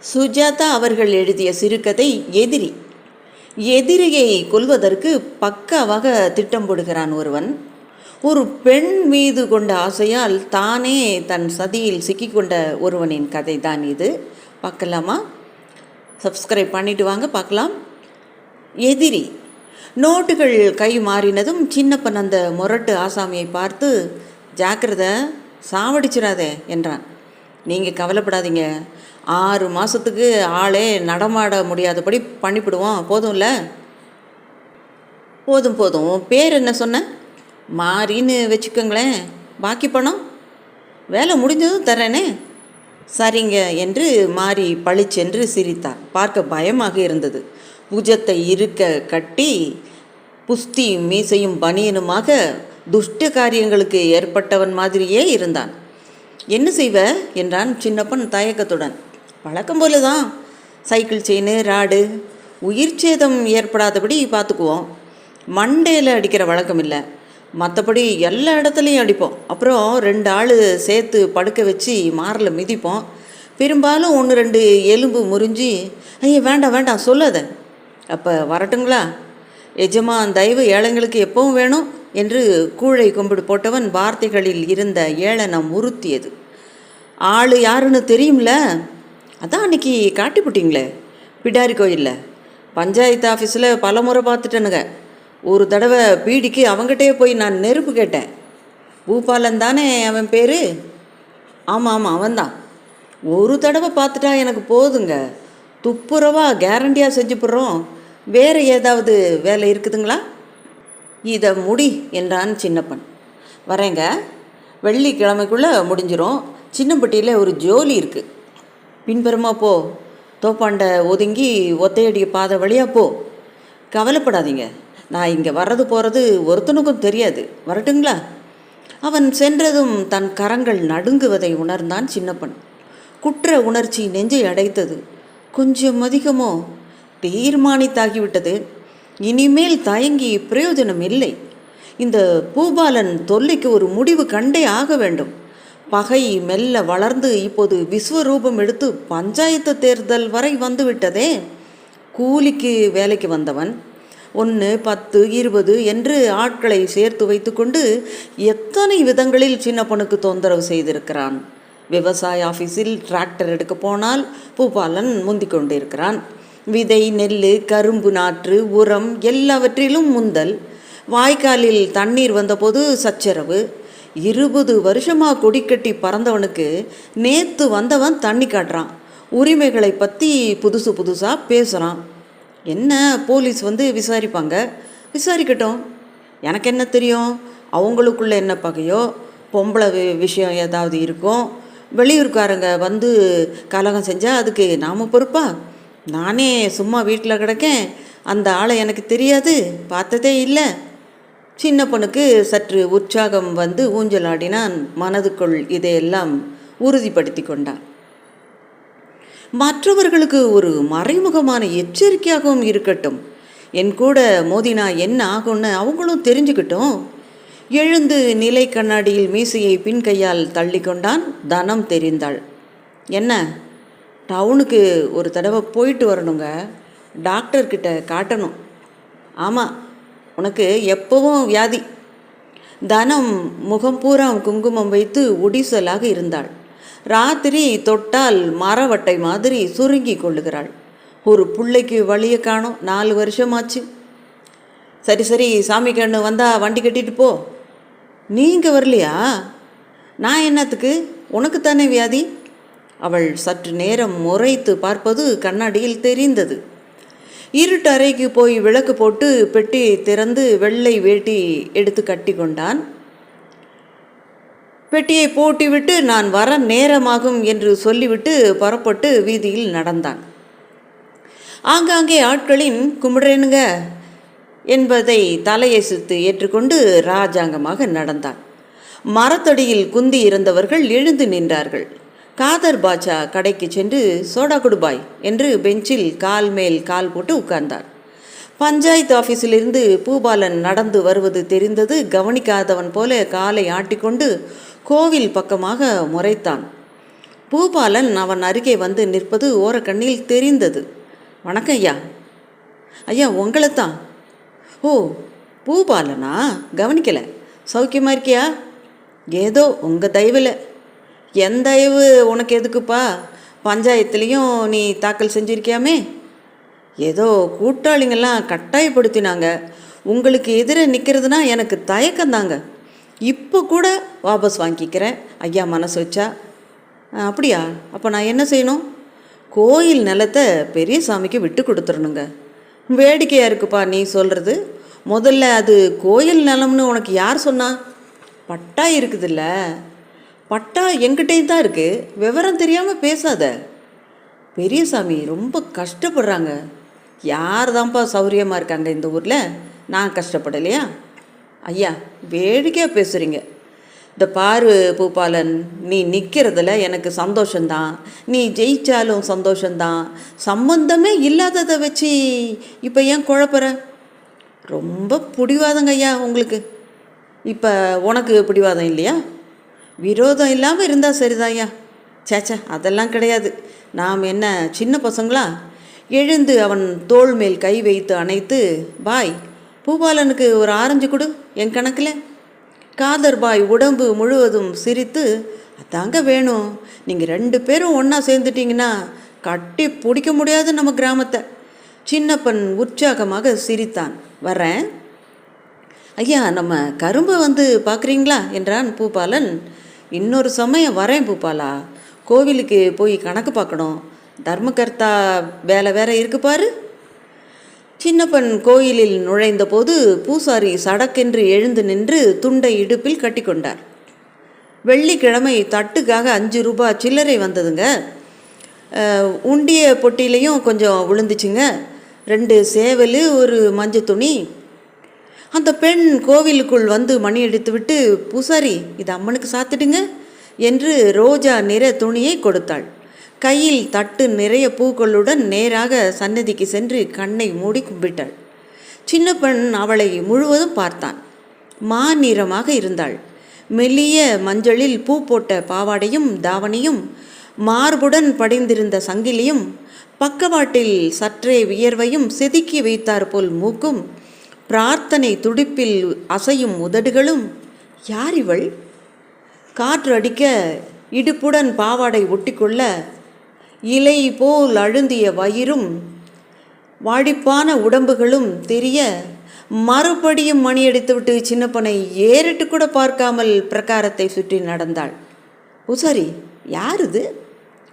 சுஜாதா அவர்கள் எழுதிய சிறுகதை எதிரி. எதிரியை கொல்வதற்கு பக்காவாக திட்டம் போடுகிறான் ஒருவன். ஒரு பெண் மீது கொண்ட ஆசையால் தானே தன் சதியில் சிக்கிக்கொண்ட ஒருவனின் கதை தான் இது. பார்க்கலாமா? சப்ஸ்கிரைப் பண்ணிட்டு வாங்க பார்க்கலாம். எதிரி. நோட்டுகள் கை மாறினதும் சின்னப்பன் அந்த முரட்டு ஆசாமியை பார்த்து ஜாக்கிரதை சாவடிச்சிடாதே என்றான். நீங்கள் கவலைப்படாதீங்க. ஆறு மாதத்துக்கு ஆளே நடமாட முடியாதபடி பண்ணிவிடுவோம் போதும்ல? போதும் போதும். பேர் என்ன சொன்ன? மாறின்னு வச்சுக்கோங்களேன். பாக்கி பணம்? வேலை முடிஞ்சதும் தரேனே சரிங்க என்று மாறி பளிச்சென்று சிரித்தார். பார்க்க பயமாக இருந்தது. புஜத்தை இருக்க கட்டி புஸ்தி மீசையும் பனியனுமாக துஷ்ட காரியங்களுக்கு ஏற்பட்டவன் மாதிரியே இருந்தான். என்ன செய்வ? என்றான் சின்னப்பன் தயக்கத்துடன் வழக்கம் போல தான் சைக்கிள் செயின் ராடு உயிர் சேதம் ஏற்படாதபடி பார்த்துக்குவோம். மண்டையில் அடிக்கிற வழக்கம் இல்லை. மற்றபடி எல்லா இடத்துலையும் அடிப்போம். அப்புறம் ரெண்டு ஆள் சேர்த்து படுக்க வச்சு மாரில் மிதிப்போம். பெரும்பாலும் ஒன்று ரெண்டு எலும்பு முறிஞ்சு ஐயா வேண்டாம் வேண்டாம் சொல்லாத. அப்போ வரட்டுங்களா? எஜமான் தயவு ஏழைங்களுக்கு எப்பவும் வேணும் என்று கூழை கும்பிடு போட்டவன் வார்த்தைகளில் இருந்த ஏளனம் உறுத்தியது. ஆள் யாருன்னு தெரியும்ல? அதான் அன்னைக்கு காட்டிப்புட்டிங்களே பிடாரி கோயிலில். பஞ்சாயத்து ஆஃபீஸில் பல முறை பார்த்துட்டேனுங்க. ஒரு தடவை பீடிக்கு அவங்ககிட்டே போய் நான் நெருப்பு கேட்டேன். பூபாலன் தானே அவன் பேர்? ஆமாம் ஆமாம் அவன்தான். ஒரு தடவை பார்த்துட்டா எனக்கு போதுங்க. துப்புரவாக கேரண்டியாக செஞ்சுப்புடுறோம். வேறு ஏதாவது வேலை இருக்குதுங்களா? இதை முடி என்றான் சின்னப்பன். வரேங்க வெள்ளிக்கிழமைக்குள்ளே முடிஞ்சிரும். சின்னப்பட்டியில் ஒரு ஜோலி இருக்குது பின்புறமா போ. தோப்பாண்ட ஒதுங்கி ஒத்தையடி பாதை வழியாக போ. கவலைப்படாதீங்க. நான் இங்கே வர்றது போகிறது ஒருத்தனுக்கும் தெரியாது. வரட்டுங்களா? அவன் சென்றதும் தன் கரங்கள் நடுங்குவதை உணர்ந்தான் சின்னப்பன். குற்ற உணர்ச்சி நெஞ்சை அடைத்தது. கொஞ்சம் அதிகமோ? தீர்மானித்தாகிவிட்டது இனிமேல் தயங்கி பிரயோஜனம் இல்லை. இந்த பூபாலன் தொல்லைக்கு ஒரு முடிவு கண்டே ஆக வேண்டும். பகை மெல்ல வளர்ந்து இப்போது விஸ்வரூபம் எடுத்து பஞ்சாயத்து தேர்தல் வரை வந்துவிட்டதே. கூலிக்கு வேலைக்கு வந்தவன் ஒன்று பத்து இருபது என்று ஆட்களை சேர்த்து வைத்துக்கொண்டு எத்தனை விதங்களில் சின்னப்பனுக்கு தொந்தரவு செய்திருக்கிறான்? விவசாய ஆஃபீஸில் டிராக்டர் எடுக்க போனால் பூபாலன் முந்திக் கொண்டிருக்கிறான் விதை நெல் கரும்பு நாற்று உரம் எல்லாவற்றிலும் முந்தல். வாய்க்காலில் தண்ணீர் வந்தபோது சச்சரவு. இருபது வருஷமாக கொடிக்கட்டி பறந்தவனுக்கு நேத்து வந்தவன் தண்ணி காட்டுறான். உரிமைகளை பற்றி புதுசு புதுசாக பேசுகிறான் என்ன போலீஸ் வந்து விசாரிப்பாங்க? விசாரிக்கட்டும். எனக்கு என்ன தெரியும்? அவங்களுக்குள்ள என்ன பகையோ? பொம்பளை விஷயம் ஏதாவது இருக்கும்? வெளியூர்காரங்க வந்து கலகம் செஞ்சால் அதுக்கு நாம் பொறுப்பா? நானே சும்மா வீட்டில் கிடக்கேன். அந்த ஆளை எனக்கு தெரியாது. பார்த்ததே இல்லை. சின்ன பொண்ணுக்கு சற்று உற்சாகம் வந்து ஊஞ்சலாடினான். மனதுக்குள் இதையெல்லாம் உறுதிப்படுத்தி கொண்டான் மற்றவர்களுக்கு ஒரு மறைமுகமான எச்சரிக்கையாகவும் இருக்கட்டும். என் கூட மோதினா என்ன ஆகும்னு அவங்களும் தெரிஞ்சுக்கிட்டோம். எழுந்து நிலை கண்ணாடியில் மீசையை பின் கையால் தள்ளி கொண்டான். தனம் தெரிந்தாள். என்ன? டவுனுக்கு ஒரு தடவை போயிட்டு வரணுங்க. டாக்டர்கிட்ட காட்டணும். ஆமாம் உனக்கு எப்பவும் வியாதி. தனம் முகம் பூரா குங்குமம் வைத்து ஒடிசலாக இருந்தாள். ராத்திரி தொட்டால் மரவட்டை மாதிரி சுருங்கி கொள்ளுகிறாள். ஒரு பிள்ளைக்கு வழியை காணும் நாலு வருஷமாச்சு. சரி சரி சாமி கண்ணு வந்தால் வண்டி கட்டிட்டு போ. நீங்கள் வரலையா? நான் என்னத்துக்கு? உனக்கு தானே வியாதி? அவள் சற்று நேரம் முறைத்து பார்ப்பது கண்ணாடியில் தெரிந்தது. இருட்டு அறைக்கு போய் விளக்கு போட்டு பெட்டி திறந்து வெள்ளை வேட்டி எடுத்து கட்டி கொண்டான். பெட்டியை போட்டிவிட்டு நான் வர நேரமாகும் என்று சொல்லிவிட்டு புறப்பட்டு வீதியில் நடந்தான். ஆங்காங்கே ஆட்களின் கும்பிடுறேனுங்க என்பதை தலையசித்து ஏற்றுக்கொண்டு ராஜாங்கமாக நடந்தான். மரத்தடியில் குந்தி இருந்தவர்கள் எழுந்து நின்றார்கள். காதர் பாட்சா கடைக்கு சென்று சோடா குடுபாய் என்று பெஞ்சில் கால் மேல் கால் போட்டு உட்கார்ந்தார். பஞ்சாயத்து ஆஃபீஸிலிருந்து பூபாலன் நடந்து வருவது தெரிந்தது கவனிக்காதவன் போல காலை ஆட்டிக்கொண்டு கோவில் பக்கமாக முறைத்தான். பூபாலன் அவன் அருகே வந்து நிற்பது ஓரக்கண்ணில் தெரிந்தது. வணக்கம் ஐயா. ஐயா உங்களை தான் ஓ பூபாலனா? கவனிக்கலை. சௌக்கியமாக இருக்கியா? ஏதோ உங்கள் தயவில். என் தயவு உனக்கு எதுக்குப்பா? பஞ்சாயத்துலேயும் நீ தாக்கல் செஞ்சிருக்கியாமே? ஏதோ கூட்டாளிங்கெல்லாம் கட்டாயப்படுத்தினாங்க. உங்களுக்கு எதிரே நிற்கிறதுனா எனக்கு தயக்கம்தாங்க இப்போ கூட வாபஸ் வாங்கிக்கிறேன். ஐயா மனசு வச்சா. அப்படியா? அப்போ நான் என்ன செய்யணும்? கோயில் நிலத்தை பெரிய சாமிக்கு விட்டு கொடுத்துடணுங்க வேடிக்கையாக இருக்குப்பா நீ சொல்கிறது முதல்ல அது கோயில் நிலம்னு உனக்கு யார் சொன்னா? பட்டா இருக்குதுல்ல. பட்டா எங்கிட்டேயும் தான் இருக்குது விவரம் தெரியாமல் பேசாத. பெரியசாமி ரொம்ப கஷ்டப்படுறாங்க. யார் தான்ப்பா சௌரியமாக இருக்காங்க இந்த ஊரில்? நான் கஷ்டப்படலையா? ஐயா வேடிக்கையாக பேசுகிறீங்க இந்த பாரு பூபாலன் நீ நிற்கிறதுல எனக்கு சந்தோஷந்தான் நீ ஜெயிச்சாலும் சந்தோஷந்தான் சம்பந்தமே இல்லாததை வச்சு இப்போ ஏன் குழப்புற? ரொம்ப பிடிவாதங்க ஐயா உங்களுக்கு. இப்போ உனக்கு பிடிவாதம் இல்லையா? விரோதம் இல்லாமல் இருந்தால் சரிதாயா சேச்சா அதெல்லாம் கிடையாது. நாம் என்ன சின்ன பசங்களா? எழுந்து அவன் தோள் மேல் கை வைத்து அணைத்து பாய் பூபாலனுக்கு ஒரு ஆரஞ்சு கொடு என் கணக்கில். காதர் பாய் உடம்பு முழுவதும் சிரித்து அதாங்க வேணும். நீங்கள் ரெண்டு பேரும் ஒன்றா சேர்ந்துட்டீங்கன்னா கட்டி பிடிக்க முடியாது நம்ம கிராமத்தை. சின்னப்பன் உற்சாகமாக சிரித்தான். வரேன் ஐயா நம்ம கரும்பை வந்து பார்க்குறீங்களா என்றான் பூபாலன். இன்னொரு சமயம் வரேன் பூபாலா கோவிலுக்கு போய் கணக்கு பார்க்கணும். தர்மகர்த்தா வேலை வேற இருக்கு பாரு. சின்னப்பன் கோயிலில் நுழைந்தபோது பூசாரி சடக்கென்று எழுந்து நின்று துண்டை இடுப்பில் கட்டிக்கொண்டார் வெள்ளிக்கிழமை தட்டுக்காக அஞ்சு ரூபாய் சில்லறை வந்ததுங்க. உண்டிய பொட்டிலையும் கொஞ்சம் விழுந்துச்சுங்க ரெண்டு சேவல் ஒரு மஞ்சள் துணி அந்த பெண் கோவிலுக்குள் வந்து மணி அடித்துவிட்டு பூசாரி இது அம்மனுக்கு சாத்திடுங்க என்று ரோஜா நிற துணியை கொடுத்தாள். கையில் தட்டு நிறைய பூக்களுடன் நேராக சன்னதிக்கு சென்று கண்ணை மூடி கும்பிட்டாள். சின்ன பெண் அவளை முழுவதும் பார்த்தான். மா நிறமாக இருந்தாள். மெல்லிய மஞ்சளில் பூ போட்ட பாவாடையும் தாவணியும் மார்புடன் படிந்திருந்த சங்கிலியும் பக்கவாட்டில் சற்றே வியர்வையும் செதுக்கி வைத்தாற்போல் மூக்கும் பிரார்த்தனை துடிப்பில் அசையும் உதடுகளும் யார் இவள் காற்று அடிக்க இடுப்புடன் பாவாடை ஒட்டிக்கொள்ள இலை போல் அழுந்திய வயிறும் வாடிப்பான உடம்புகளும் தெரிய மறுபடியும் மணியடித்துவிட்டு சின்னப்பனை ஏறிட்டு கூட பார்க்காமல் பிரகாரத்தை சுற்றி நடந்தாள். பூசாரி யார் இது?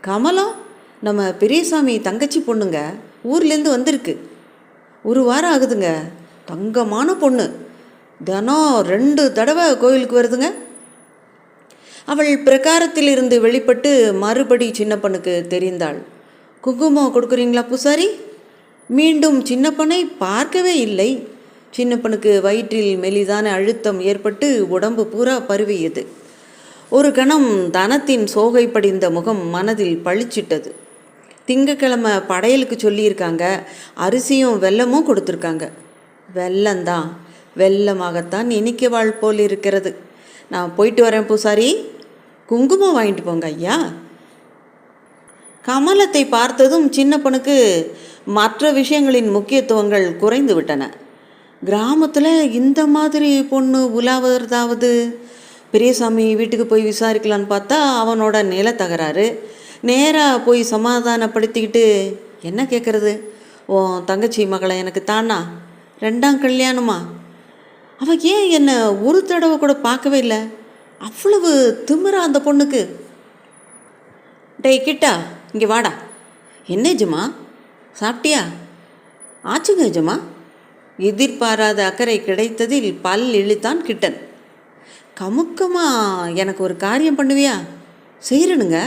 கமலம் நம்ம பெரியசாமி தங்கச்சி பொண்ணுங்க. ஊர்லேருந்து வந்திருக்கு. ஒரு வாரம் ஆகுதுங்க. தங்கமான பொண்ணு. தினம் ரெண்டு தடவை கோயிலுக்கு வருதுங்க. அவள் பிரகாரத்தில் இருந்து வெளிப்பட்டு மறுபடி சின்னப்பனுக்கு தெரிந்தாள். குங்குமம் கொடுக்குறீங்களா பூசாரி? மீண்டும் சின்னப்பனை பார்க்கவே இல்லை. சின்னப்பனுக்கு வயிற்றில் மெலிதான அழுத்தம் ஏற்பட்டு உடம்பு பூரா பருவியது. ஒரு கணம் தனத்தின் சோகை படிந்த முகம் மனதில் பளிச்சிட்டது. திங்கக்கிழமை படையலுக்கு சொல்லியிருக்காங்க. அரிசியும் வெல்லமும் கொடுத்துருக்காங்க. வெள்ளந்தான் வெள்ளமாகத்தான் இனிக்கவாள் போல் இருக்கிறது. நான் போயிட்டு வரேன் பூசாரி. குங்குமம் வாங்கிட்டு போங்க ஐயா. கமலத்தை பார்த்ததும் சின்னப்பனுக்கு மற்ற விஷயங்களின் முக்கியத்துவங்கள் குறைந்து விட்டன. கிராமத்தில் இந்த மாதிரி பொண்ணு உலாவதாவது பெரியசாமி வீட்டுக்கு போய் விசாரிக்கலான்னு பார்த்தா அவனோட நில தகராறு. நேராக போய் சமாதானப்படுத்திக்கிட்டு என்ன கேட்குறது உன் தங்கச்சி மகளை எனக்கு தானா? ரெண்டாம் கல்யாணமா? அவ ஏன் என்னை ஒரு தடவை கூட பார்க்கவே இல்லை? அவ்வளவு திமிரா அந்த பொண்ணுக்கு. டேய் கிட்டா இங்கே வாடா. என்ன ஜமா சாப்பிட்டியா? ஆச்சுங்க ஜமா எதிர்பாராத அக்கறை கிடைத்ததில் பல் இழுத்தான் கிட்டன். கமுக்கமாக எனக்கு ஒரு காரியம் பண்ணுவியா? செய்கிறனுங்க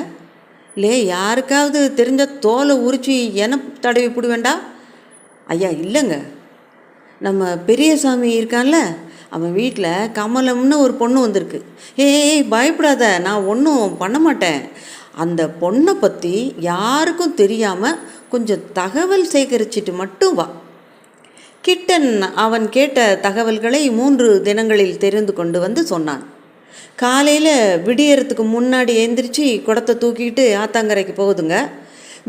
லே யாருக்காவது தெரிஞ்ச தோலை உரிச்சு என தடவி போடுவேண்டா? ஐயா இல்லைங்க. நம்ம பெரியசாமி இருக்கான்ல அவன் வீட்டில் கமலம்னு ஒரு பொண்ணு வந்திருக்கு. ஏய் பயப்படாத நான் ஒன்றும் பண்ண மாட்டேன். அந்த பொண்ணை பற்றி யாருக்கும் தெரியாமல் கொஞ்சம் தகவல் சேகரிச்சிட்டு மட்டும் வா. கிட்டன் அவன் கேட்ட தகவல்களை மூன்று தினங்களில் தெரிந்து கொண்டு வந்து சொன்னான். காலையில் விடியறதுக்கு முன்னாடி எந்திரிச்சு குடத்தை தூக்கிட்டு ஆத்தாங்கரைக்கு போகுதுங்க.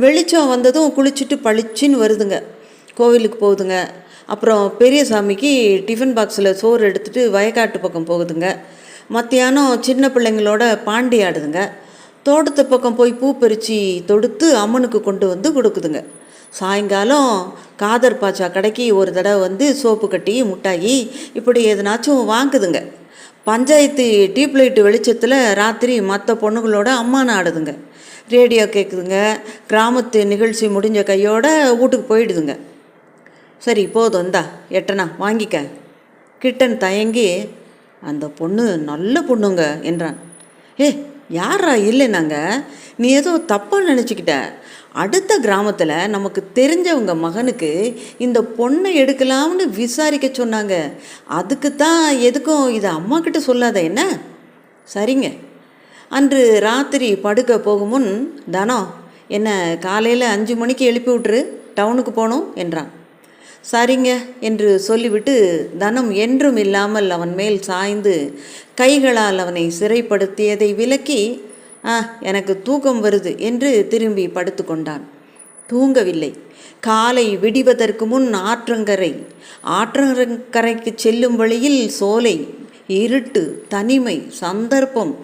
வெளிச்சம் வந்ததும் குளிச்சுட்டு பளிச்சுன்னு வருதுங்க. கோவிலுக்கு போகுதுங்க. அப்புறம் பெரிய சாமிக்கு டிஃபன் பாக்ஸில் சோறு எடுத்துகிட்டு வயக்காட்டு பக்கம் போகுதுங்க. மத்தியானம் சின்ன பிள்ளைங்களோட பாண்டி ஆடுதுங்க. தோட்டத்து பக்கம் போய் பூ பறித்து தொடுத்து அம்மனுக்கு கொண்டு வந்து கொடுக்குதுங்க. சாயங்காலம் காதர் பாச்சா கடைக்கு ஒரு தடவை வந்து சோப்பு கட்டி முட்டாயி இப்படி எதனாச்சும் வாங்குதுங்க. பஞ்சாயத்து டியூப் லைட்டு வெளிச்சத்தில் ராத்திரி மற்ற பொண்ணுங்களோட அம்மா ஆடுதுங்க ரேடியோ கேட்குதுங்க கிராமத்து நிகழ்ச்சி முடிஞ்ச கையோட வீட்டுக்கு போயிடுதுங்க. சரி போதும் இந்தா எட்டனா வாங்கிக்க. கிட்டன் தயங்கி அந்த பொண்ணு நல்ல பொண்ணுங்க என்றான். ஏ யாரா இல்லைனாங்க நீ ஏதோ தப்பாக நினச்சிக்கிட்ட. அடுத்த கிராமத்தில் நமக்கு தெரிஞ்சவங்க மகனுக்கு இந்த பொண்ணை எடுக்கலாம்னு விசாரிக்க சொன்னாங்க. அதுக்கு தான் எதுக்கும் இதை அம்மா கிட்ட சொல்லாத என்ன? சரிங்க. அன்று ராத்திரி படுக்க போகும் முன் தனம் என்ன காலையில் அஞ்சு மணிக்கு எழுப்பி விட்ரு டவுனுக்கு போகணும் என்றான். சரிங்க என்று சொல்லிவிட்டு தனம் என்றும் இல்லாமல் அவன் மேல் சாய்ந்து கைகளால் அவனை சிறைப்படுத்தியதை விலக்கி ஆ எனக்கு தூக்கம் வருது என்று திரும்பி படுத்துக்கொண்டான். தூங்கவில்லை. காலை விடிவதற்கு முன் ஆற்றங்கரை ஆற்றங்கரைக்கு செல்லும் வழியில் சோலை இருட்டு தனிமை சந்தர்ப்பம்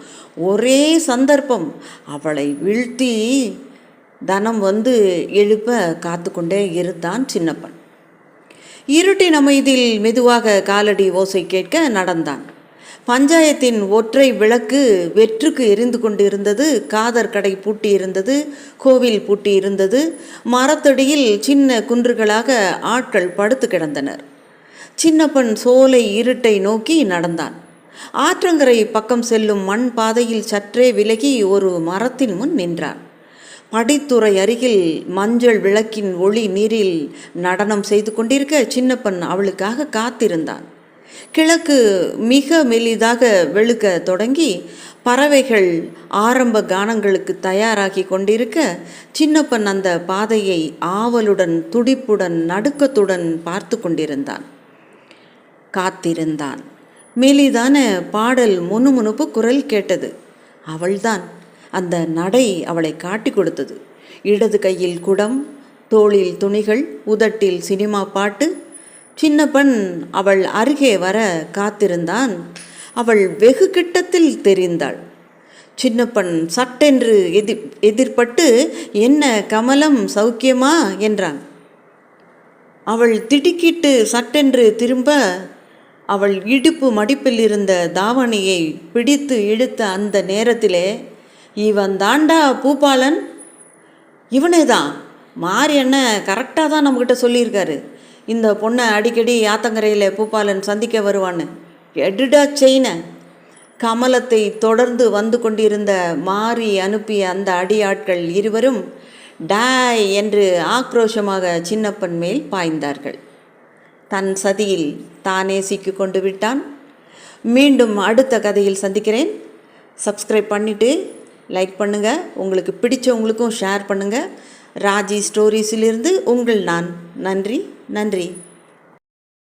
ஒரே சந்தர்ப்பம். அவளை வீழ்த்தி தனம் வந்து எழுப்ப காத்து கொண்டே இருந்தான் சின்னப்பன். இருட்டின் அமைதியில் மெதுவாக காலடி ஓசை கேட்க நடந்தான். பஞ்சாயத்தின் ஒற்றை விளக்கு வெற்றுக்கு எரிந்து கொண்டிருந்தது காதர் கடை பூட்டி இருந்தது கோவில் பூட்டி இருந்தது மரத்தடியில் சின்ன குன்றுகளாக ஆட்கள் படுத்து கிடந்தனர். சின்னப்பன் சோலை இருட்டை நோக்கி நடந்தான். ஆற்றங்கரை பக்கம் செல்லும் மண் பாதையில் சற்றே விலகி ஒரு மரத்தின் முன் நின்றான். படித்துறை அருகில் மஞ்சள் விளக்கின் ஒளி நீரில் நடனம் செய்து கொண்டிருக்க சின்னப்பன் அவளுக்காக காத்திருந்தான். கிழக்கு மிக மெலிதாக வெளுக்க தொடங்கி பறவைகள் ஆரம்ப கானங்களுக்கு தயாராகி கொண்டிருக்க சின்னப்பன் அந்த பாதையை ஆவலுடன் துடிப்புடன் நடுக்கத்துடன் பார்த்து கொண்டிருந்தான். காத்திருந்தான். மெலிதான பாடல் முணுமுணுப்பு குரல் கேட்டது. அவள்தான். அந்த நடை அவளை காட்டி கொடுத்தது. இடது கையில் குடம் தோளில் துணிகள் உதட்டில் சினிமா பாட்டு. சின்னப்பன் அவள் அருகே வர காத்திருந்தான். அவள் வெகு கிட்டத்தில் தெரிந்தாள். சின்னப்பன் சட்டென்று எதிர் எதிர்பட்டு என்ன கமலம் சௌக்கியமா? என்றான். அவள் திடுக்கிட்டு சட்டென்று திரும்ப அவள் இடுப்பு மடிப்பில் இருந்த தாவணியை பிடித்து இழுத்த அந்த நேரத்திலே இவன் தாண்டா பூபாலன்? இவனே தான் மாறி என்ன கரெக்டாக தான் நம்மக்கிட்ட சொல்லியிருக்காரு. இந்த பொண்ணை அடிக்கடி ஆத்தங்கரையில் பூபாலன் சந்திக்க வருவான்னு. எடுடா செயினை. கமலத்தை தொடர்ந்து வந்து கொண்டிருந்த மாறி அனுப்பிய அந்த அடியாட்கள் இருவரும் டாய் என்று ஆக்ரோஷமாக சின்னப்பன் மேல் பாய்ந்தார்கள். தன் சதியில் தானே சிக்கி கொண்டு விட்டான். மீண்டும் அடுத்த கதையில் சந்திக்கிறேன். சப்ஸ்கிரைப் பண்ணிவிட்டு லைக் பண்ணுங்கள் உங்களுக்கு பிடிச்சவங்களுக்கும் ஷேர் பண்ணுங்கள் ராஜி ஸ்டோரிஸிலிருந்து உங்கள் நான். நன்றி நன்றி.